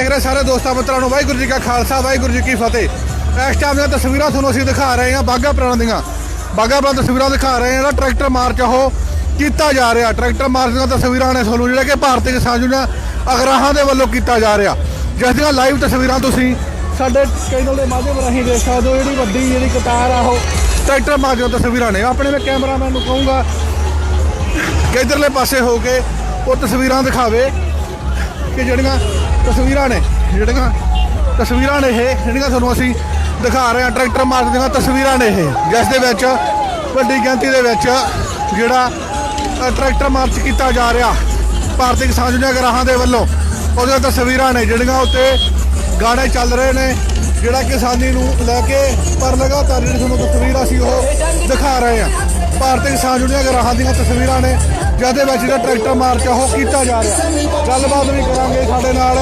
ਦੇਖ ਰਹੇ ਸਾਰੇ ਦੋਸਤਾਂ ਮਿੱਤਰਾਂ ਨੂੰ, ਵਾਹਿਗੁਰੂ ਜੀ ਕਾ ਖਾਲਸਾ, ਵਾਹਿਗੁਰੂ ਜੀ ਕੀ ਫਤਿਹ। ਇਸ ਟਾਈਮ ਦੀਆਂ ਤਸਵੀਰਾਂ ਤੁਹਾਨੂੰ ਅਸੀਂ ਦਿਖਾ ਰਹੇ ਹਾਂ ਬਾਗਾ ਪੁਰਾਣ ਦੀਆਂ। ਬਾਗਾ ਪੁਰਾਣ ਤਸਵੀਰਾਂ ਦਿਖਾ ਰਹੇ ਹਾਂ, ਜਿਹੜਾ ਟਰੈਕਟਰ ਮਾਰਚ ਆ ਉਹ ਕੀਤਾ ਜਾ ਰਿਹਾ। ਟਰੈਕਟਰ ਮਾਰਚ ਦੀਆਂ ਤਸਵੀਰਾਂ ਨੇ ਤੁਹਾਨੂੰ ਜਿਹੜਾ ਕਿ ਭਾਰਤੀ ਕਿਸਾਨ ਯੂਨੀਅਨ ਅਗਰਾਹਾਂ ਦੇ ਵੱਲੋਂ ਕੀਤਾ ਜਾ ਰਿਹਾ। ਜਿਸ ਦੀਆਂ ਲਾਈਵ ਤਸਵੀਰਾਂ ਤੁਸੀਂ ਸਾਡੇ ਚੈਨਲ ਦੇ ਮਾਧਿਅਮ ਰਾਹੀਂ ਦੇਖ ਸਕਦੇ ਹੋ, ਜਿਹੜੀ ਵੱਡੀ ਜਿਹੜੀ ਕਤਾਰ ਆ ਉਹ ਟਰੈਕਟਰ ਮਾਰਚ ਦੀਆਂ ਤਸਵੀਰਾਂ ਨੇ। ਆਪਣੇ ਮੈਂ ਕੈਮਰਾਮੈਨ ਨੂੰ ਕਹੂੰਗਾ ਕਿ ਇਧਰਲੇ ਪਾਸੇ ਹੋ ਕੇ ਉਹ ਤਸਵੀਰਾਂ ਦਿਖਾਵੇ ਕਿ ਜਿਹੜੀਆਂ ਤਸਵੀਰਾਂ ਨੇ, ਜਿਹੜੀਆਂ ਤਸਵੀਰਾਂ ਨੇ ਇਹ, ਜਿਹੜੀਆਂ ਤੁਹਾਨੂੰ ਅਸੀਂ ਦਿਖਾ ਰਹੇ ਹਾਂ ਟਰੈਕਟਰ ਮਾਰਚ ਦੀਆਂ ਤਸਵੀਰਾਂ ਨੇ ਇਹ। ਜਿਸ ਦੇ ਵਿੱਚ, ਵੱਡੀ ਗਿਣਤੀ ਦੇ ਵਿੱਚ ਜਿਹੜਾ ਟਰੈਕਟਰ ਮਾਰਚ ਕੀਤਾ ਜਾ ਰਿਹਾ, ਭਾਰਤੀ ਕਿਸਾਨ ਯੂਨੀਅਨ ਗਰਾਹਾਂ ਦੇ ਵੱਲੋਂ। ਉਹਦੀਆਂ ਤਸਵੀਰਾਂ ਨੇ, ਜਿਹੜੀਆਂ ਉੱਤੇ ਗਾਣੇ ਚੱਲ ਰਹੇ ਨੇ, ਜਿਹੜਾ ਕਿਸਾਨੀ ਨੂੰ ਲੈ ਕੇ, ਪਰ ਲਗਾਤਾਰ ਜਿਹੜੀ ਤੁਹਾਨੂੰ ਤਸਵੀਰਾਂ ਅਸੀਂ ਉਹ ਦਿਖਾ ਰਹੇ ਹਾਂ। ਭਾਰਤੀ ਕਿਸਾਨ ਯੂਨੀਅਨ ਗਰਾਹਾਂ ਦੀਆਂ ਤਸਵੀਰਾਂ ਨੇ ਜਿਹਦੇ ਵਿੱਚ ਜਿਹੜਾ ਟਰੈਕਟਰ ਮਾਰਚ ਆ ਉਹ ਕੀਤਾ ਜਾ ਰਿਹਾ। ਗੱਲਬਾਤ ਵੀ ਕਰਾਂਗੇ ਸਾਡੇ ਨਾਲ।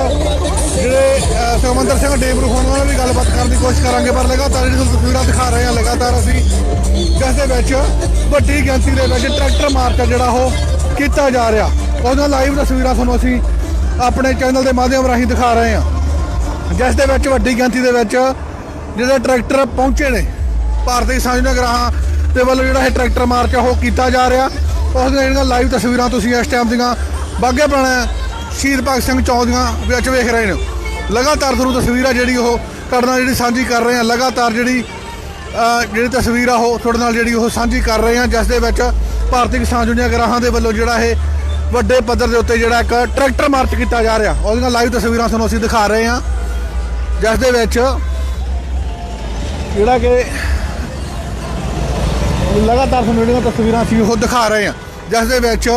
ਜਿਹੜੇ ਅ, ਸੁਖਮੰਦਰ ਸਿੰਘ ਡੇਬਰੂ ਹੋਣ ਉਹਨਾਂ ਨਾਲ ਵੀ ਗੱਲਬਾਤ ਕਰਨ ਦੀ ਕੋਸ਼ਿਸ਼ ਕਰਾਂਗੇ ਪਰ ਲਗਾਤਾਰ ਜਿਹੜੀ ਤੁਹਾਨੂੰ ਤਸਵੀਰਾਂ ਦਿਖਾ ਰਹੇ ਹਾਂ ਲਗਾਤਾਰ ਅਸੀਂ ਜਿਸ ਦੇ ਵਿੱਚ ਵੱਡੀ ਗਿਣਤੀ ਦੇ ਵਿੱਚ ਟਰੈਕਟਰ ਮਾਰਚ ਆ ਜਿਹੜਾ ਉਹ ਕੀਤਾ ਜਾ ਰਿਹਾ। ਉਹਦੀਆਂ ਲਾਈਵ ਤਸਵੀਰਾਂ ਤੁਹਾਨੂੰ ਅਸੀਂ ਆਪਣੇ ਚੈਨਲ ਦੇ ਮਾਧਿਅਮ ਰਾਹੀਂ ਦਿਖਾ ਰਹੇ ਹਾਂ। ਜਿਸ ਦੇ ਵਿੱਚ ਵੱਡੀ ਗਿਣਤੀ ਦੇ ਵਿੱਚ ਜਿਹੜੇ ਟਰੈਕਟਰ ਪਹੁੰਚੇ ਨੇ ਭਾਰਤੀ ਕਿਸਾਨ ਯੂਨੀਅਨ ਦੇ ਵੱਲੋਂ ਜਿਹੜਾ ਇਹ ਟਰੈਕਟਰ ਮਾਰਚ ਆ ਉਹ ਕੀਤਾ ਜਾ ਰਿਹਾ। ਉਸ ਦੀਆਂ ਜਿਹੜੀਆਂ ਲਾਈਵ ਤਸਵੀਰਾਂ ਤੁਸੀਂ ਇਸ ਟਾਈਮ ਦੀਆਂ ਬਾਗੇ ਪੁਰਾਣਾ ਸ਼ਹੀਦ ਭਗਤ ਸਿੰਘ ਚੌਂਕ ਦੀਆਂ ਵਿੱਚ ਵੇਖ ਰਹੇ ਨੇ। ਲਗਾਤਾਰ ਤੁਹਾਨੂੰ ਤਸਵੀਰਾਂ ਜਿਹੜੀ ਉਹ ਕਰਨਾ ਜਿਹੜੀ ਸਾਂਝੀ ਕਰ ਰਹੇ ਹਾਂ ਲਗਾਤਾਰ ਜਿਹੜੀ ਜਿਹੜੀ ਤਸਵੀਰ ਆ ਉਹ ਤੁਹਾਡੇ ਨਾਲ ਜਿਹੜੀ ਉਹ ਸਾਂਝੀ ਕਰ ਰਹੇ ਹਾਂ ਜਿਸ ਦੇ ਵਿੱਚ ਭਾਰਤੀ ਕਿਸਾਨ ਯੂਨੀਅਨ ਗਰਾਹਾਂ ਦੇ ਵੱਲੋਂ ਜਿਹੜਾ ਇਹ ਵੱਡੇ ਪੱਧਰ ਦੇ ਉੱਤੇ ਜਿਹੜਾ ਇੱਕ ਟਰੈਕਟਰ ਮਾਰਚ ਕੀਤਾ ਜਾ ਰਿਹਾ। ਉਹਦੀਆਂ ਲਾਈਵ ਤਸਵੀਰਾਂ ਤੁਹਾਨੂੰ ਅਸੀਂ ਦਿਖਾ ਰਹੇ ਹਾਂ ਜਿਸ ਦੇ ਵਿੱਚ ਜਿਹੜਾ ਕਿ ਲਗਾਤਾਰ ਤੁਹਾਨੂੰ ਜਿਹੜੀਆਂ ਤਸਵੀਰਾਂ ਅਸੀਂ ਉਹ ਦਿਖਾ ਰਹੇ ਹਾਂ ਜਿਸ ਦੇ ਵਿੱਚ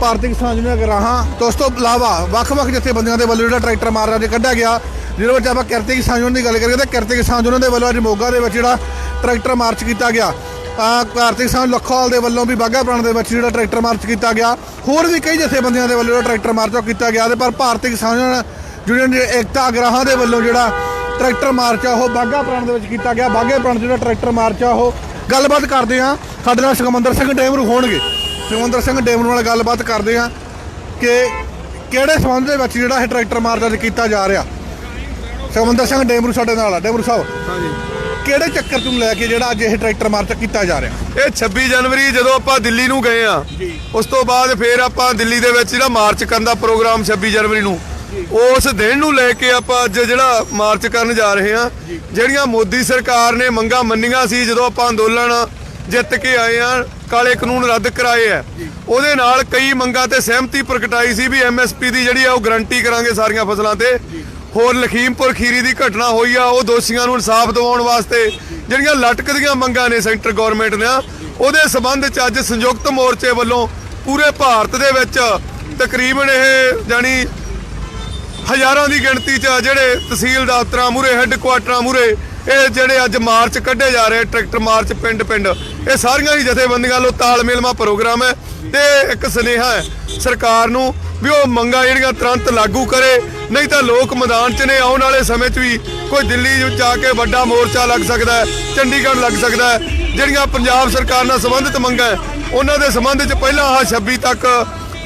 ਭਾਰਤੀ ਕਿਸਾਨ ਯੂਨੀਅਨ ਗਰਾਹਾਂ ਤੋਂ ਉਸ ਤੋਂ ਇਲਾਵਾ ਵੱਖ-ਵੱਖ ਜਥੇਬੰਦੀਆਂ ਦੇ ਵੱਲੋਂ ਜਿਹੜਾ ਟਰੈਕਟਰ ਮਾਰ ਅੱਜ ਕੱਢਿਆ ਗਿਆ, ਜਿਹਦੇ ਵਿੱਚ ਆਪਾਂ ਕਿਰਤੀ ਕਿਸਾਨ ਯੂਨੀਅਨ ਦੀ ਗੱਲ ਕਰੀਏ ਤਾਂ ਕਿਰਤੀ ਕਿਸਾਨ ਯੂਨੀਅਨ ਦੇ ਵੱਲੋਂ ਅੱਜ ਮੋਗਾ ਦੇ ਵਿੱਚ ਜਿਹੜਾ ਟਰੈਕਟਰ ਮਾਰਚ ਕੀਤਾ ਗਿਆ। ਆ ਭਾਰਤੀ ਕਿਸਾਨ ਲੱਖੋਵਾਲ ਦੇ ਵੱਲੋਂ ਵੀ ਬਾਗਾ ਪ੍ਰਾਣ ਦੇ ਵਿੱਚ ਜਿਹੜਾ ਟਰੈਕਟਰ ਮਾਰਚ ਕੀਤਾ ਗਿਆ। ਹੋਰ ਵੀ ਕਈ ਜਥੇਬੰਦੀਆਂ ਦੇ ਵੱਲੋਂ ਜਿਹੜਾ ਟਰੈਕਟਰ ਮਾਰਚ ਉਹ ਕੀਤਾ ਗਿਆ ਤੇ ਪਰ ਭਾਰਤੀ ਕਿਸਾਨ ਯੂਨੀਅਨ ਦੇ ਏਕਤਾ ਅਗਰਾਹਾਂ ਦੇ ਵੱਲੋਂ ਜਿਹੜਾ ਟਰੈਕਟਰ ਮਾਰਚ ਆ, ਉਹ ਬਾਗਾ ਪ੍ਰਾਣ ਦੇ ਵਿੱਚ ਕੀਤਾ ਗਿਆ। ਬਾਗੇ ਪ੍ਰਾਣ ਜਿਹੜਾ ਟਰੈਕਟਰ ਮਾਰਚ ਆ, ਉਹ ਗੱਲਬਾਤ ਕਰਦੇ ਆ ਸਾਡੇ ਨਾਲ ਸੁਖਮੰਦਰ ਸਿੰਘ ਡੇਮਰੂ ਹੋਣਗੇ। ਸੁਖਮੰਦਰ ਸਿੰਘ ਡੇਮਰੂ ਨਾਲ ਗੱਲਬਾਤ ਕਰਦੇ ਆ ਕਿ ਕਿਹੜੇ ਸੰਬੰਧ ਦੇ ਵਿੱਚ ਜਿਹੜਾ ਇਹ ਟਰੈਕਟਰ ਮਾਰਚ ਅੱਜ ਕੀਤਾ ਜਾ ਰਿਹਾ? ਸੁਖਮੰਦਰ ਸਿੰਘ ਡੇਮਰੂ ਸਾਡੇ ਨਾਲ ਆ। ਡੇਮਰੂ ਸਾਹਿਬ ਹਾਂਜੀ। ਕਿਹੜੇ ਚੱਕਰ ਤੋਂ ਲੈ ਕੇ ਜਿਹੜਾ ਅੱਜ ਇਹ ਟਰੈਕਟਰ ਮਾਰਚ ਕੀਤਾ ਜਾ ਰਿਹਾ? ਇਹ 26 ਜਨਵਰੀ ਜਦੋਂ ਆਪਾਂ ਦਿੱਲੀ ਨੂੰ ਗਏ ਆ ਉਸ ਤੋਂ ਬਾਅਦ ਫੇਰ ਆਪਾਂ ਦਿੱਲੀ ਦੇ ਵਿੱਚ ਜਿਹੜਾ ਮਾਰਚ ਕਰਨ ਦਾ ਪ੍ਰੋਗਰਾਮ 26 ਜਨਵਰੀ ਨੂੰ ਉਸ ਦਿਨ ਨੂੰ ਲੈ ਕੇ ਆਪਾਂ ਅੱਜ ਜਿਹੜਾ ਮਾਰਚ ਕਰਨ ਜਾ ਰਹੇ ਆ ਜਿਹੜੀਆਂ ਮੋਦੀ ਸਰਕਾਰ ਨੇ ਮੰਗਾਂ ਮੰਨੀਆਂ ਸੀ ਜਦੋਂ ਆਪਾਂ ਅੰਦੋਲਨ ਜਿੱਤ ਕੇ ਆਏ ਆ ਕਾਲੇ ਕਾਨੂੰਨ ਰੱਦ ਕਰਾਏ ਆ ਉਹਦੇ ਨਾਲ ਕਈ ਮੰਗਾਂ ਤੇ ਸਹਿਮਤੀ ਪ੍ਰਗਟਾਈ ਸੀ ਵੀ ਐਮਐਸਪੀ ਦੀ ਜਿਹੜੀ ਆ ਉਹ ਗਰੰਟੀ ਕਰਾਂਗੇ ਸਾਰੀਆਂ ਫਸਲਾਂ ਤੇ। ਹੋਰ ਲਖੀਮਪੁਰ ਖੀਰੀ ਦੀ ਘਟਨਾ ਹੋਈ ਆ ਉਹ ਦੋਸ਼ੀਆਂ ਨੂੰ ਇਨਸਾਫ ਦਿਵਾਉਣ ਵਾਸਤੇ ਜਿਹੜੀਆਂ ਲਟਕਦੀਆਂ ਮੰਗਾਂ ਨੇ ਸੈਂਟਰ ਗਵਰਨਮੈਂਟ ਨੇ ਉਹਦੇ ਸਬੰਧ ਚ ਅੱਜ ਸੰਯੁਕਤ ਮੋਰਚੇ ਵੱਲੋਂ ਪੂਰੇ ਭਾਰਤ ਦੇ ਵਿੱਚ ਤਕਰੀਬਨ ਇਹ ਜਾਨੀ ਹਜ਼ਾਰਾਂ ਦੀ ਗਿਣਤੀ 'ਚ ਜਿਹੜੇ ਤਹਿਸੀਲ ਦਫ਼ਤਰਾਂ ਮੂਰੇ ਹੈੱਡਕੁਆਟਰਾਂ ਮੂਰੇ ਇਹ ਜਿਹੜੇ ਅੱਜ ਮਾਰਚ ਕੱਢੇ ਜਾ ਰਹੇ, ਟਰੈਕਟਰ ਮਾਰਚ ਪਿੰਡ ਪਿੰਡ, ਇਹ ਸਾਰੀਆਂ ਹੀ ਜਥੇਬੰਦੀਆਂ ਵੱਲੋਂ ਤਾਲਮੇਲਮਾ ਪ੍ਰੋਗਰਾਮ ਹੈ ਤੇ ਇੱਕ ਸੁਨੇਹਾ ਹੈ ਸਰਕਾਰ ਨੂੰ ਵੀ ਉਹ ਮੰਗਾਂ ਜਿਹੜੀਆਂ ਤੁਰੰਤ ਲਾਗੂ ਕਰੇ, ਨਹੀਂ ਤਾਂ ਲੋਕ ਮੈਦਾਨ 'ਚ ਨੇ, ਆਉਣ ਵਾਲੇ ਸਮੇਂ 'ਚ ਵੀ ਕੋਈ ਦਿੱਲੀ ਜਾ ਕੇ ਵੱਡਾ ਮੋਰਚਾ ਲੱਗ ਸਕਦਾ ਹੈ, ਚੰਡੀਗੜ੍ਹ ਲੱਗ ਸਕਦਾ ਹੈ, ਜਿਹੜੀਆਂ ਪੰਜਾਬ ਸਰਕਾਰ ਨਾਲ ਸੰਬੰਧਿਤ ਮੰਗਾਂ ਉਹਨਾਂ ਦੇ ਸੰਬੰਧ 'ਚ ਪਹਿਲਾਂ ਆਹ 26 ਤੱਕ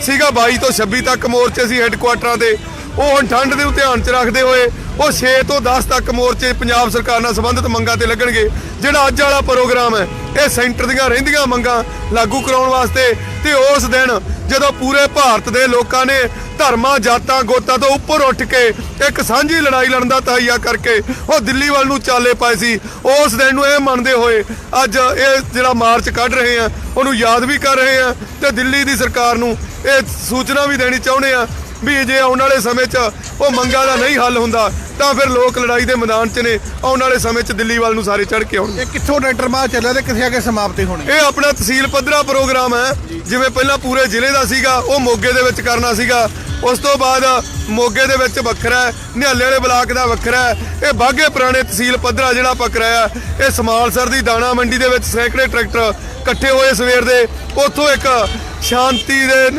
ਸੀਗਾ 22 ਤੋਂ 26 ਤੱਕ ਮੋਰਚੇ ਸੀ ਹੈੱਡਕੁਆਟਰਾਂ ਦੇ ਉਹ ਹੁਣ ਠੰਡ ਦੇ ਧਿਆਨ 'ਚ ਰੱਖਦੇ ਹੋਏ ਉਹ 6 ਤੋਂ 10 ਤੱਕ ਮੋਰਚੇ ਪੰਜਾਬ ਸਰਕਾਰ ਨਾਲ ਸੰਬੰਧਿਤ ਮੰਗਾਂ ਤੇ ਲੱਗਣਗੇ। ਜਿਹੜਾ ਅੱਜ ਵਾਲਾ ਪ੍ਰੋਗਰਾਮ ਹੈ, ਇਹ ਸੈਂਟਰ ਦੀਆਂ ਰਹਿੰਦੀਆਂ ਮੰਗਾਂ ਲਾਗੂ ਕਰਾਉਣ ਵਾਸਤੇ ਤੇ ਉਸ ਦਿਨ ਜਦੋਂ ਪੂਰੇ ਭਾਰਤ ਦੇ ਲੋਕਾਂ ਨੇ ਧਰਮਾਂ, ਜਾਤਾਂ, ਗੋਤਾਂ ਤੋਂ ਉੱਪਰ ਉੱਠ ਕੇ ਇੱਕ ਸਾਂਝੀ ਲੜਾਈ ਲੜਨ ਦਾ ਤਹਈਆ ਕਰਕੇ ਉਹ ਦਿੱਲੀ ਵੱਲ ਨੂੰ ਚਾਲੇ ਪਾਏ ਸੀ, ਉਸ ਦਿਨ ਨੂੰ ਇਹ ਮੰਨਦੇ ਹੋਏ ਅੱਜ ਇਹ ਜਿਹੜਾ ਮਾਰਚ ਕੱਢ ਰਹੇ ਆ, ਉਹਨੂੰ ਯਾਦ ਵੀ ਕਰ ਰਹੇ ਆ ਤੇ ਦਿੱਲੀ ਦੀ ਸਰਕਾਰ ਨੂੰ ਇਹ ਸੂਚਨਾ ਵੀ ਦੇਣੀ ਚਾਹੁੰਦੇ ਆ ਵੀ ਜੇ ਆਉਣ ਵਾਲੇ ਸਮੇਂ 'ਚ ਉਹ ਮੰਗਾਂ ਦਾ ਨਹੀਂ ਹੱਲ ਹੁੰਦਾ ਤਾਂ ਫਿਰ ਲੋਕ ਲੜਾਈ ਦੇ ਮੈਦਾਨ 'ਚ ਨੇ। ਆਉਣ ਵਾਲੇ ਸਮੇਂ 'ਚ ਦਿੱਲੀ ਵੱਲ ਨੂੰ ਸਾਰੇ ਚੜ ਕੇ ਆਉਣਗੇ। ਇਹ ਕਿੱਥੋਂ ਟਰੈਕਟਰ ਮਾਰਚ ਚੱਲਿਆ ਤੇ ਕਿੱਥੇ ਆ ਕੇ ਸਮਾਪਤੀ ਹੋਣੀ? ਇਹ ਆਪਣਾ ਤਹਿਸੀਲ ਪੱਧਰਾ ਪ੍ਰੋਗਰਾਮ ਹੈ। ਜਿਵੇਂ ਪਹਿਲਾਂ ਪੂਰੇ ਜ਼ਿਲ੍ਹੇ ਦਾ ਸੀਗਾ ਉਹ ਮੋਗੇ ਦੇ ਵਿੱਚ ਕਰਨਾ ਸੀਗਾ। ਉਸ ਤੋਂ ਬਾਅਦ ਮੋਗੇ ਦੇ ਵਿੱਚ ਵੱਖਰਾ ਨਿਹਾਲੇ ਵਾਲੇ ਬਲਾਕ ਦਾ ਵੱਖਰਾ ਇਹ ਬਾਗੇ ਪੁਰਾਣੇ ਤਹਿਸੀਲ ਪੱਧਰਾ ਜਿਹੜਾ ਆਪਾਂ ਕਰਾਇਆ ਇਹ ਸਮਾਲਸਰ ਦੀ ਦਾਣਾ ਮੰਡੀ ਦੇ ਵਿੱਚ ਸੈਂਕੜੇ ਟਰੈਕਟਰ ਇਕੱਠੇ ਹੋਏ ਸਵੇਰ ਦੇ। ਉੱਥੋਂ ਇੱਕ ਸ਼ਾਂਤੀ ਦੇ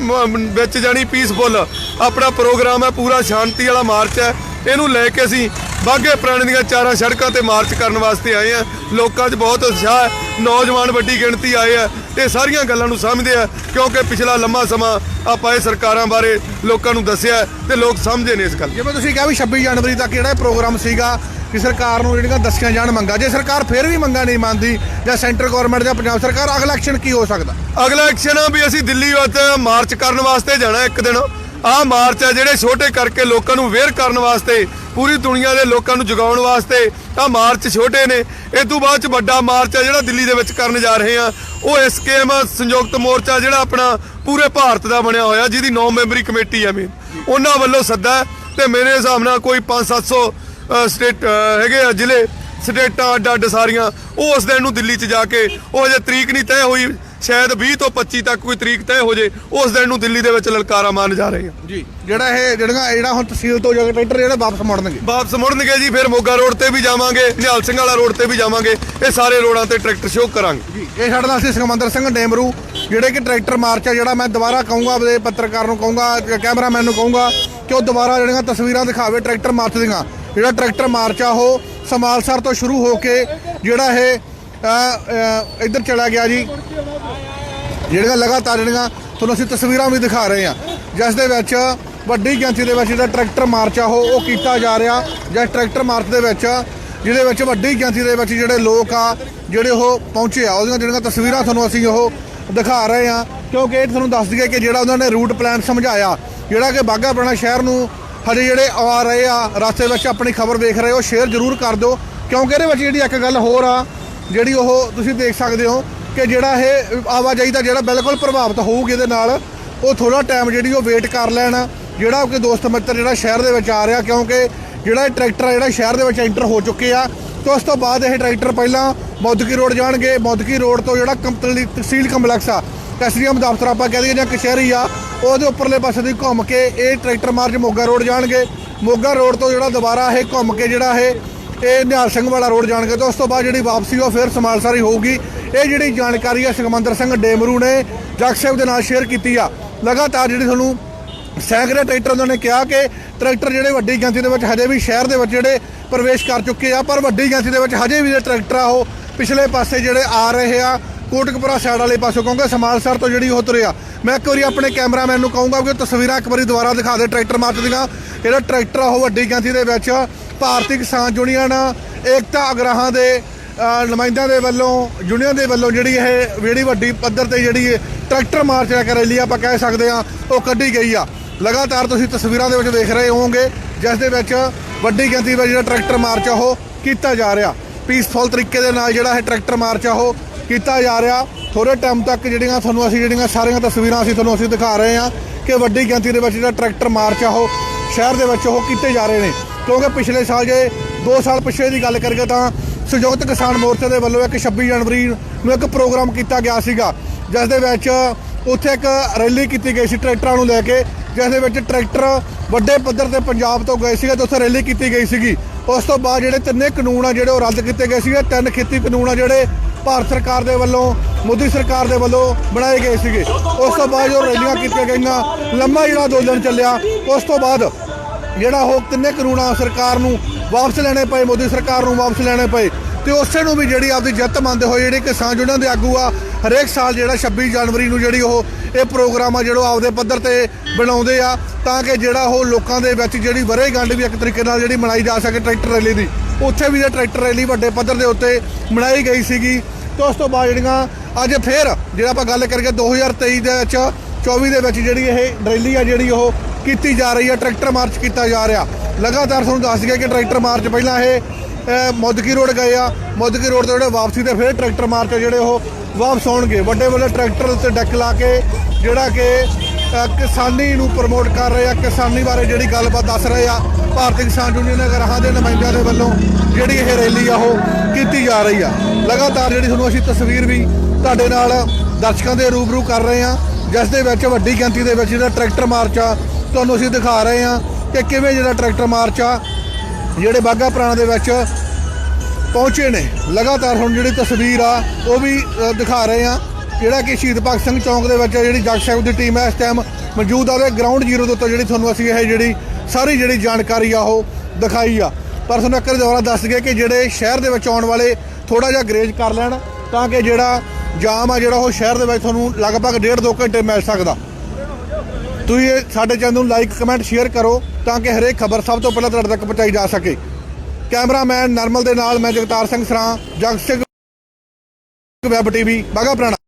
ਵਿੱਚ ਜਾਣੀ ਪੀਸਫੁਲ ਆਪਣਾ ਪ੍ਰੋਗਰਾਮ ਹੈ ਪੂਰਾ ਸ਼ਾਂਤੀ ਵਾਲਾ ਮਾਰਚ ਹੈ। ਇਹਨੂੰ ਲੈ ਕੇ ਅਸੀਂ ਬਾਗੇ ਪੁਰਾਣੇ ਦੀਆਂ ਚਾਰਾਂ ਸੜਕਾਂ ਤੇ ਮਾਰਚ ਕਰਨ ਵਾਸਤੇ ਆਏ ਆ ਲੋਕਾਂ 'ਚ ਬਹੁਤ ਉਤਸ਼ਾਹ ਹੈ। ਨੌਜਵਾਨ ਵੱਡੀ ਗਿਣਤੀ ਆਏ ਆ ਇਹ ਸਾਰੀਆਂ ਗੱਲਾਂ ਨੂੰ ਸਮਝਦੇ ਆ ਕਿਉਂਕਿ ਪਿਛਲਾ ਲੰਮਾ ਸਮਾਂ ਆਪਾਂ ਇਹ ਸਰਕਾਰਾਂ ਬਾਰੇ ਲੋਕਾਂ ਨੂੰ ਦੱਸਿਆ ਤੇ ਲੋਕ ਸਮਝੇ ਨੇ ਇਸ ਗੱਲ ਜਿਵੇਂ ਤੁਸੀਂ ਕਿਹਾ ਵੀ 26 ਜਨਵਰੀ ਤੱਕ ਜਿਹੜਾ ਇਹ ਪ੍ਰੋਗਰਾਮ ਸੀਗਾ ਕਿ ਸਰਕਾਰ ਨੂੰ ਜਿਹੜੀਆਂ ਦੱਸੀਆਂ ਜਾਣ ਮੰਗਾ ਜੇ ਸਰਕਾਰ ਫਿਰ ਵੀ ਮੰਗਾ ਨਹੀਂ ਮੰਨਦੀ ਜਾਂ ਸੈਂਟਰ ਗਵਰਨਮੈਂਟ ਜਾਂ ਪੰਜਾਬ ਸਰਕਾਰ ਅਗਲਾ ਐਕਸ਼ਨ ਕੀ ਹੋ ਸਕਦਾ? ਅਗਲਾ ਐਕਸ਼ਨ ਆ ਵੀ ਅਸੀਂ ਦਿੱਲੀ ਵਿੱਚ ਮਾਰਚ ਕਰਨ ਵਾਸਤੇ ਜਾਣਾ ਇੱਕ ਦਿਨ। ਆਹ ਮਾਰਚ ਆ ਜਿਹੜੇ ਛੋਟੇ ਕਰਕੇ ਲੋਕਾਂ ਨੂੰ ਅਵੇਅਰ ਕਰਨ ਵਾਸਤੇ, ਪੂਰੀ ਦੁਨੀਆ ਦੇ ਲੋਕਾਂ ਨੂੰ ਜਗਾਉਣ ਵਾਸਤੇ ਆਹ ਮਾਰਚ ਛੋਟੇ ਨੇ। ਇਹ ਤੋਂ ਬਾਅਦ ਚ ਵੱਡਾ ਮਾਰਚ ਆ ਜਿਹੜਾ ਦਿੱਲੀ ਦੇ ਵਿੱਚ ਕਰਨ ਜਾ ਰਹੇ ਆ। ਉਹ ਐਸਕੇਐਮ ਸੰਯੁਕਤ ਮੋਰਚਾ ਜਿਹੜਾ ਆਪਣਾ ਪੂਰੇ ਭਾਰਤ ਦਾ ਬਣਿਆ ਹੋਇਆ, ਜਿਹਦੀ 9 ਮੈਂਬਰੀ ਕਮੇਟੀ ਆ ਮੇਨ ਉਹਨਾਂ ਵੱਲੋਂ ਸੱਦਾ ਹੈ ਤੇ ਮੇਰੇ ਹਿਸਾਬ ਨਾਲ ਕੋਈ 5-700 ਸਟੇਟ ਹੈਗੇ ਆ ਜ਼ਿਲ੍ਹੇ, ਸਟੇਟਾਂ ਅੱਡ ਅੱਡ ਸਾਰੀਆਂ, ਉਹ ਉਸ ਦਿਨ ਨੂੰ ਦਿੱਲੀ 'ਚ ਜਾ ਕੇ, ਉਹ ਅਜੇ ਤਰੀਕ ਨਹੀਂ ਤੈਅ ਹੋਈ। ਸ਼ਾਇਦ 20 ਤੋਂ 25 ਤੱਕ ਕੋਈ ਤਰੀਕ ਤੈਅ ਹੋ ਜੇ ਉਸ ਦਿਨ ਨੂੰ ਦਿੱਲੀ ਦੇ ਵਿੱਚ ਲਲਕਾਰਾ ਮਾਰਨ ਜਾ ਰਹੇ ਆ। ਜੀ ਜਿਹੜਾ ਇਹ ਜਿਹੜਾ ਜਿਹੜਾ ਹੁਣ ਤਹਿਸੀਲ ਤੋਂ ਜਾ ਕੇ ਟਰੈਕਟਰ ਜਿਹੜੇ ਵਾਪਸ ਮੁੜਨਗੇ। ਵਾਪਸ ਮੁੜਨਗੇ ਜੀ ਫਿਰ ਮੋਗਾ ਰੋਡ ਤੇ ਵੀ ਜਾਵਾਂਗੇ ਨਿਹਾਲ ਸਿੰਘ ਵਾਲਾ ਰੋਡ ਤੇ ਵੀ ਜਾਵਾਂਗੇ ਇਹ ਸਾਰੇ ਰੋਡਾਂ ਤੇ ਟਰੈਕਟਰ ਸ਼ੋਅ ਕਰਾਂਗੇ। ਜੀ ਇਹ ਸਾਡੇ ਸੀ ਸਿਕੰਦਰ ਸਿੰਘ ਡੇਮਰੂ ਜਿਹੜੇ ਕਿ ਟਰੈਕਟਰ ਮਾਰਚ ਆ ਜਿਹੜਾ ਮੈਂ ਦੁਬਾਰਾ ਕਹੂੰਗਾ ਆਪਣੇ ਪੱਤਰਕਾਰ ਨੂੰ ਕਹੂੰਗਾ ਕੈਮਰਾਮੈਨ ਨੂੰ ਕਹੂੰਗਾ ਕਿ ਉਹ ਦੁਬਾਰਾ ਜਿਹੜੀਆਂ ਤਸਵੀਰਾਂ ਦਿਖਾਵੇ ਟਰੈਕਟਰ ਮਾਰਚ ਦੀਆਂ। ਜਿਹੜਾ ਟਰੈਕਟਰ ਮਾਰਚ ਆ ਉਹ ਸਮਾਲਸਰ ਤੋਂ ਸ਼ੁਰੂ ਹੋ ਕੇ ਜਿਹੜਾ ਇਹ ਇੱਧਰ ਚਲਾ ਗਿਆ ਜੀ। ਜਿਹੜੀਆਂ ਲਗਾਤਾਰ ਜਿਹੜੀਆਂ ਤੁਹਾਨੂੰ ਅਸੀਂ ਤਸਵੀਰਾਂ ਵੀ ਦਿਖਾ ਰਹੇ ਹਾਂ। ਜਿਸ ਦੇ ਵਿੱਚ ਵੱਡੀ ਗਿਣਤੀ ਦੇ ਵਿੱਚ ਜਿਹੜਾ ਟਰੈਕਟਰ ਮਾਰਚ ਆ, ਉਹ ਉਹ ਕੀਤਾ ਜਾ ਰਿਹਾ। ਜਿਸ ਟਰੈਕਟਰ ਮਾਰਚ ਦੇ ਵਿੱਚ, ਜਿਹਦੇ ਵਿੱਚ ਵੱਡੀ ਗਿਣਤੀ ਦੇ ਵਿੱਚ ਜਿਹੜੇ ਲੋਕ ਆ, ਜਿਹੜੇ ਉਹ ਪਹੁੰਚੇ ਆ, ਉਹਦੀਆਂ ਜਿਹੜੀਆਂ ਤਸਵੀਰਾਂ ਤੁਹਾਨੂੰ ਅਸੀਂ ਉਹ ਦਿਖਾ ਰਹੇ ਹਾਂ। ਕਿਉਂਕਿ ਇਹ ਤੁਹਾਨੂੰ ਦੱਸ ਦਈਏ ਕਿ ਜਿਹੜਾ ਉਹਨਾਂ ਨੇ ਰੂਟ ਪਲਾਨ ਸਮਝਾਇਆ, ਜਿਹੜਾ ਕਿ ਬਾਘਾ ਪੁਰਾਣਾ ਸ਼ਹਿਰ ਨੂੰ ਹਜੇ ਜਿਹੜੇ ਆ ਰਹੇ ਆ, ਰਸਤੇ ਵਿੱਚ ਆਪਣੀ ਖਬਰ ਵੇਖ ਰਹੇ ਹੋ, ਸ਼ੇਅਰ ਜ਼ਰੂਰ ਕਰ ਦਿਓ। ਕਿਉਂਕਿ ਇਹਦੇ ਵਿੱਚ ਜਿਹੜੀ ਇੱਕ ਗੱਲ ਹੋਰ ਆ ਜਿਹੜੀ ਉਹ ਤੁਸੀਂ ਦੇਖ ਸਕਦੇ ਹੋ ਕਿ ਜਿਹੜਾ ਇਹ ਆਵਾਜਾਈ ਦਾ ਜਿਹੜਾ ਬਿਲਕੁਲ ਪ੍ਰਭਾਵਿਤ ਹੋਊਗੀ ਇਹਦੇ ਨਾਲ, ਉਹ ਥੋੜਾ ਟਾਈਮ ਜਿਹੜੀ ਉਹ ਵੇਟ ਕਰ ਲੈਣ। ਜਿਹੜਾ ਕਿ ਦੋਸਤ ਮਿੱਤਰ ਜਿਹੜਾ ਸ਼ਹਿਰ ਦੇ ਵਿੱਚ ਆ ਰਿਹਾ, ਕਿਉਂਕਿ ਜਿਹੜਾ ਇਹ ਟਰੈਕਟਰ ਆ, ਜਿਹੜਾ ਸ਼ਹਿਰ ਦੇ ਵਿੱਚ ਐਂਟਰ ਹੋ ਚੁੱਕੇ ਆ, ਤੇ ਉਸ ਤੋਂ ਬਾਅਦ ਇਹ ਟਰੈਕਟਰ ਪਹਿਲਾਂ ਮੌਦਕੀ ਰੋਡ ਜਾਣਗੇ। ਮੌਦਕੀ ਰੋਡ ਤੋਂ ਜਿਹੜਾ ਕੰਪਨੀ ਤਹਿਸੀਲ ਕੰਪਲੈਕਸ ਆ, ਐਸਡੀਐਮ ਦਫ਼ਤਰ ਆਪਾਂ ਕਹਿ ਦਈਏ ਜਾਂ ਕਚਹਿਰੀ ਆ, ਉਹਦੇ ਉੱਪਰਲੇ ਪਾਸੇ ਦੀ ਘੁੰਮ ਕੇ ਇਹ ਟਰੈਕਟਰ ਮਾਰਜ ਮੋਗਾ ਰੋਡ ਜਾਣਗੇ। ਮੋਗਾ ਰੋਡ ਤੋਂ ਜਿਹੜਾ ਦੁਬਾਰਾ ਇਹ ਘੁੰਮ ਕੇ ਜਿਹੜਾ ਇਹ ਇਹ ਨਿਹਾਲ ਸਿੰਘ ਵਾਲਾ ਰੋਡ ਜਾਣਗੇ ਤੇ ਉਸ ਤੋਂ ਬਾਅਦ ਜਿਹੜੀ ਵਾਪਸੀ ਉਹ ਫਿਰ ਸਮਾਲਸਾਰੀ ਹੋਊਗੀ। ਇਹ ਜਿਹੜੀ ਜਾਣਕਾਰੀ ਆ ਸਿਕੰਦਰ ਸਿੰਘ ਡੇਮਰੂ ਨੇ ਜਗ ਸਾਹਿਬ ਦੇ ਨਾਲ ਸ਼ੇਅਰ ਕੀਤੀ ਆ। ਲਗਾਤਾਰ ਜਿਹੜੀ ਤੁਹਾਨੂੰ ਸੈਂਕੜੇ ਟਰੈਕਟਰ ਉਹਨਾਂ ਨੇ ਕਿਹਾ ਕਿ ਟਰੈਕਟਰ ਜਿਹੜੇ ਵੱਡੀ ਗਿਣਤੀ ਦੇ ਵਿੱਚ ਹਜੇ ਵੀ ਸ਼ਹਿਰ ਦੇ ਵਿੱਚ ਜਿਹੜੇ ਪ੍ਰਵੇਸ਼ ਕਰ ਚੁੱਕੇ ਆ, ਪਰ ਵੱਡੀ ਗਿਣਤੀ ਦੇ ਵਿੱਚ ਹਜੇ ਵੀ ਜਿਹੜੇ ਟਰੈਕਟਰ ਆ ਉਹ ਪਿਛਲੇ ਪਾਸੇ ਜਿਹੜੇ ਆ ਰਹੇ ਆ, ਕੋਟਕਪੁਰਾ ਸਾਈਡ ਵਾਲੇ ਪਾਸੋਂ ਕਹੂੰਗਾ ਸਮਾਲਸਰ ਤੋਂ ਜਿਹੜੀ ਉਹ ਤੁਰਿਆ ਮੈਂ ਇੱਕ ਵਾਰੀ ਆਪਣੇ ਕੈਮਰਾਮੈਨ ਨੂੰ ਕਹੂੰਗਾ ਕਿ ਉਹ ਤਸਵੀਰਾਂ ਇੱਕ ਵਾਰੀ ਦੁਬਾਰਾ ਦਿਖਾ ਦੇ ਟਰੈਕਟਰ ਮਾਰਚ ਦੀਆਂ। ਜਿਹੜਾ ਟਰੈਕਟਰ ਆ ਉਹ ਵੱਡੀ ਗਿਣਤੀ ਦੇ ਵਿੱਚ ਭਾਰਤੀ ਕਿਸਾਨ ਯੂਨੀਅਨ ਏਕਤਾ ਅਗਰਾਹਾਂ ਦੇ ਨੁਮਾਇੰਦਿਆਂ ਦੇ ਵੱਲੋਂ, ਯੂਨੀਅਨ ਦੇ ਵੱਲੋਂ ਜਿਹੜੀ ਇਹ ਜਿਹੜੀ ਵੱਡੀ ਪੱਧਰ ਤੇ ਜਿਹੜੀ ਇਹ ਟਰੈਕਟਰ ਮਾਰਚ ਹੈ ਰੈਲੀ ਆਪਾਂ ਕਹਿ ਸਕਦੇ ਆ, ਉਹ ਕੱਢੀ ਗਈ ਆ। ਲਗਾਤਾਰ ਤੁਸੀਂ ਤਸਵੀਰਾਂ ਦੇ ਵਿੱਚ ਦੇਖ ਰਹੇ ਹੋਵੋਗੇ, ਜਿਸ ਦੇ ਵਿੱਚ ਵੱਡੀ ਗਿਣਤੀ ਵਿੱਚ ਜਿਹੜਾ ਟਰੈਕਟਰ ਮਾਰਚ ਆ, ਉਹ ਕੀਤਾ ਜਾ ਰਿਹਾ। ਪੀਸਫੁਲ ਤਰੀਕੇ ਦੇ ਨਾਲ ਜਿਹੜਾ ਇਹ ਟਰੈਕਟਰ ਮਾਰਚ ਆ, ਉਹ ਕੀਤਾ ਜਾ ਰਿਹਾ। ਥੋੜੇ ਟਾਈਮ ਤੱਕ ਜਿਹੜੀਆਂ ਤੁਹਾਨੂੰ ਅਸੀਂ ਜਿਹੜੀਆਂ ਸਾਰੀਆਂ ਤਸਵੀਰਾਂ ਅਸੀਂ ਤੁਹਾਨੂੰ ਅਸੀਂ ਦਿਖਾ ਰਹੇ ਹਾਂ ਕਿ ਵੱਡੀ ਗਿਣਤੀ ਦੇ ਵਿੱਚ ਜਿਹੜਾ ਟਰੈਕਟਰ ਮਾਰਚ ਆ, ਉਹ ਸ਼ਹਿਰ ਦੇ ਵਿੱਚ ਉਹ ਕੀਤੇ ਜਾ ਰਹੇ ਨੇ। ਕਿਉਂਕਿ ਪਿਛਲੇ ਸਾਲ ਜੇ 2 ਸਾਲ ਪਿਛੇ ਦੀ ਗੱਲ ਕਰੀਏ ਤਾਂ ਸੰਯੁਕਤ ਕਿਸਾਨ ਮੋਰਚੇ ਦੇ ਵੱਲੋਂ ਇੱਕ 26 ਜਨਵਰੀ ਨੂੰ ਇੱਕ ਪ੍ਰੋਗਰਾਮ ਕੀਤਾ ਗਿਆ ਸੀਗਾ, ਜਿਸ ਦੇ ਵਿੱਚ ਉੱਥੇ ਇੱਕ ਰੈਲੀ ਕੀਤੀ ਗਈ ਸੀ ਟਰੈਕਟਰਾਂ ਨੂੰ ਲੈ ਕੇ, ਜਿਸ ਦੇ ਵਿੱਚ ਟਰੈਕਟਰ ਵੱਡੇ ਪੱਧਰ ਤੇ ਪੰਜਾਬ ਤੋਂ ਗਏ ਸੀਗੇ ਤੇ ਉੱਥੇ ਰੈਲੀ ਕੀਤੀ ਗਈ ਸੀਗੀ। ਉਸ ਤੋਂ ਬਾਅਦ ਜਿਹੜੇ ਤਿੰਨੇ ਕਾਨੂੰਨ ਆ ਜਿਹੜੇ ਉਹ ਰੱਦ ਕੀਤੇ ਗਏ ਸੀਗੇ, ਤਿੰਨ ਖੇਤੀ ਕਾਨੂੰਨ ਆ ਜਿਹੜੇ ਭਾਰਤ ਸਰਕਾਰ ਦੇ ਵੱਲੋਂ, ਮੋਦੀ ਸਰਕਾਰ ਦੇ ਵੱਲੋਂ ਬਣਾਏ ਗਏ ਸੀਗੇ। ਉਸ ਤੋਂ ਬਾਅਦ ਜੋ ਰੈਲੀਆਂ ਕੀਤੀਆਂ ਗਈਆਂ, ਲੰਮਾ ਜਿਹੜਾ ਅੰਦੋਲਨ ਚੱਲਿਆ, ਉਸ ਤੋਂ ਬਾਅਦ ਜਿਹੜਾ ਉਹ ਕਿੰਨੇ ਕਾਨੂੰਨਾਂ ਸਰਕਾਰ ਨੂੰ ਵਾਪਸ ਲੈਣੇ ਪਏ, ਮੋਦੀ ਸਰਕਾਰ ਨੂੰ ਵਾਪਸ ਲੈਣੇ ਪਏ, ਤੇ ਉਸੇ ਨੂੰ ਵੀ ਜਿਹੜੀ ਆਪਦੀ ਜਿੱਤ ਮੰਨਦੇ ਹੋਏ ਜਿਹੜੇ ਕਿਸਾਨ ਯੂਨੀਅਨ ਦੇ ਆਗੂ ਆ, ਹਰੇਕ ਸਾਲ ਜਿਹੜਾ 26 ਜਨਵਰੀ ਨੂੰ ਜਿਹੜੀ ਉਹ ਇਹ ਪ੍ਰੋਗਰਾਮ ਆ, ਜਿਹੜਾ ਆਪਦੇ ਪੱਧਰ ਤੇ ਬਣਾਉਂਦੇ ਆ, ਤਾਂ ਕਿ ਜਿਹੜਾ ਉਹ ਲੋਕਾਂ ਦੇ ਵਿੱਚ ਜਿਹੜੀ ਵਰੇਗੰਢ ਵੀ ਇੱਕ ਤਰੀਕੇ ਨਾਲ ਜਿਹੜੀ ਮਨਾਈ ਜਾ ਸਕੇ ਟਰੈਕਟਰ ਰੈਲੀ ਦੀ। ਉੱਥੇ ਵੀ ਇਹ ਟਰੈਕਟਰ ਰੈਲੀ ਵੱਡੇ ਪੱਧਰ ਦੇ ਉੱਤੇ ਮਨਾਈ ਗਈ ਸੀਗੀ। ਤੇ ਉਸ ਤੋਂ ਬਾਅਦ ਜਿਹੜੀਆਂ ਅੱਜ ਫੇਰ, ਜਿਹੜਾ ਆਪਾਂ ਗੱਲ ਕਰੀਏ 2023 ਦੇ ਵਿੱਚ 24 ਦੇ ਵਿੱਚ ਜਿਹੜੀ ਇਹ ਰੈਲੀ ਆ, ਜਿਹੜੀ ਉਹ ਕੀਤੀ ਜਾ ਰਹੀ ਹੈ ਟਰੈਕਟਰ ਮਾਰਚ ਕੀਤਾ ਜਾ ਰਿਹਾ। ਲਗਾਤਾਰ ਤੁਹਾਨੂੰ ਦੱਸ ਗਿਆ ਕਿ ਟਰੈਕਟਰ ਮਾਰਚ ਪਹਿਲਾਂ ਇਹ ਅਹ, ਰੋਡ ਗਏ ਆ। ਮੁੱਦਕੀ ਰੋਡ ਤੋਂ ਜਿਹੜੇ ਵਾਪਸੀ ਤੇ ਫਿਰ ਟਰੈਕਟਰ ਮਾਰਚ ਆ ਜਿਹੜੇ ਉਹ ਵਾਪਸ ਆਉਣਗੇ। ਵੱਡੇ ਵੱਡੇ ਟਰੈਕਟਰ ਉੱਤੇ ਡੈਕ ਲਾ ਕੇ ਜਿਹੜਾ ਕਿ ਕਿਸਾਨੀ ਨੂੰ ਪ੍ਰਮੋਟ ਕਰ ਰਹੇ ਆ। ਕਿਸਾਨੀ ਬਾਰੇ ਜਿਹੜੀ ਗੱਲਬਾਤ ਦੱਸ ਰਹੇ ਆ ਭਾਰਤੀ ਕਿਸਾਨ ਯੂਨੀਅਨ ਦੇ ਗ੍ਰਾਹਾਂ ਦੇ ਨੁਮਾਇੰਦਿਆਂ ਦੇ ਵੱਲੋਂ ਜਿਹੜੀ ਇਹ ਰੈਲੀ ਆ ਉਹ ਕੀਤੀ ਜਾ ਰਹੀ ਆ। ਲਗਾਤਾਰ ਜਿਹੜੀ ਤੁਹਾਨੂੰ ਅਸੀਂ ਤਸਵੀਰ ਵੀ ਤੁਹਾਡੇ ਨਾਲ ਦਰਸ਼ਕਾਂ ਦੇ ਰੂਬਰੂ ਕਰ ਰਹੇ ਆ ਜਿਸ ਦੇ ਵਿੱਚ ਵੱਡੀ ਗਿਣਤੀ ਦੇ ਵਿੱਚ ਜਿਹੜਾ ਟਰੈਕਟਰ ਮਾਰਚ ਆ ਤੁਹਾਨੂੰ ਅਸੀਂ ਦਿਖਾ ਰਹੇ ਹਾਂ ਕਿ ਕਿਵੇਂ ਜਿਹੜਾ ਟਰੈਕਟਰ ਮਾਰਚ ਆ, ਜਿਹੜੇ ਬਾਗਾ ਪੁਰਾਣਾ ਦੇ ਵਿੱਚ ਪਹੁੰਚੇ ਨੇ। ਲਗਾਤਾਰ ਹੁਣ ਜਿਹੜੀ ਤਸਵੀਰ ਆ, ਉਹ ਵੀ ਦਿਖਾ ਰਹੇ ਆ ਜਿਹੜਾ ਕਿ ਸ਼ਹੀਦ ਭਗਤ ਸਿੰਘ ਚੌਂਕ ਦੇ ਵਿੱਚ ਜਿਹੜੀ ਜਗ ਸਾਹਿਬ ਦੀ ਟੀਮ ਹੈ ਇਸ ਟਾਈਮ ਮੌਜੂਦ ਆ, ਉਹਦੇ ਗਰਾਊਂਡ ਜ਼ੀਰੋ ਦੇ ਉੱਤੇ ਜਿਹੜੀ ਤੁਹਾਨੂੰ ਅਸੀਂ ਇਹ ਜਿਹੜੀ ਸਾਰੀ ਜਿਹੜੀ ਜਾਣਕਾਰੀ ਆ, ਉਹ ਦਿਖਾਈ ਆ। ਪਰ ਤੁਹਾਨੂੰ ਇੱਕ ਵਾਰੀ ਦੁਬਾਰਾ ਦੱਸ ਦਈਏ ਕਿ ਜਿਹੜੇ ਸ਼ਹਿਰ ਦੇ ਵਿੱਚ ਆਉਣ ਵਾਲੇ ਥੋੜਾ ਜਿਹਾ ਗਰੇਜ ਕਰ ਲੈਣ, ਤਾਂ ਕਿ ਜਿਹੜਾ ਜਾਮ ਆ, ਜਿਹੜਾ ਉਹ ਸ਼ਹਿਰ ਦੇ ਵਿੱਚ ਤੁਹਾਨੂੰ ਲਗਭਗ ਡੇਢ ਦੋ ਘੰਟੇ ਮਿਲ ਸਕਦਾ। ਤੁਸੀਂ ਇਹ ਸਾਡੇ ਚੈਨਲ ਨੂੰ ਲਾਈਕ ਕਮੈਂਟ ਸ਼ੇਅਰ ਕਰੋ ਤਾਂ ਕਿ ਹਰੇਕ ਖਬਰ ਸਭ ਤੋਂ ਪਹਿਲਾਂ ਤੁਹਾਡੇ ਤੱਕ ਪਹੁੰਚਾਈ ਜਾ ਸਕੇ। ਕੈਮਰਾਮੈਨ ਨਰਮਲ ਦੇ ਨਾਲ ਮੈਂ ਜਗਤਾਰ ਸਿੰਘ ਸਰਾਂ ਜਗ ਸਿੰਘ ਵੈਬ ਟੀਵੀ ਬਾਗਾ ਪੁਰਾਣਾ।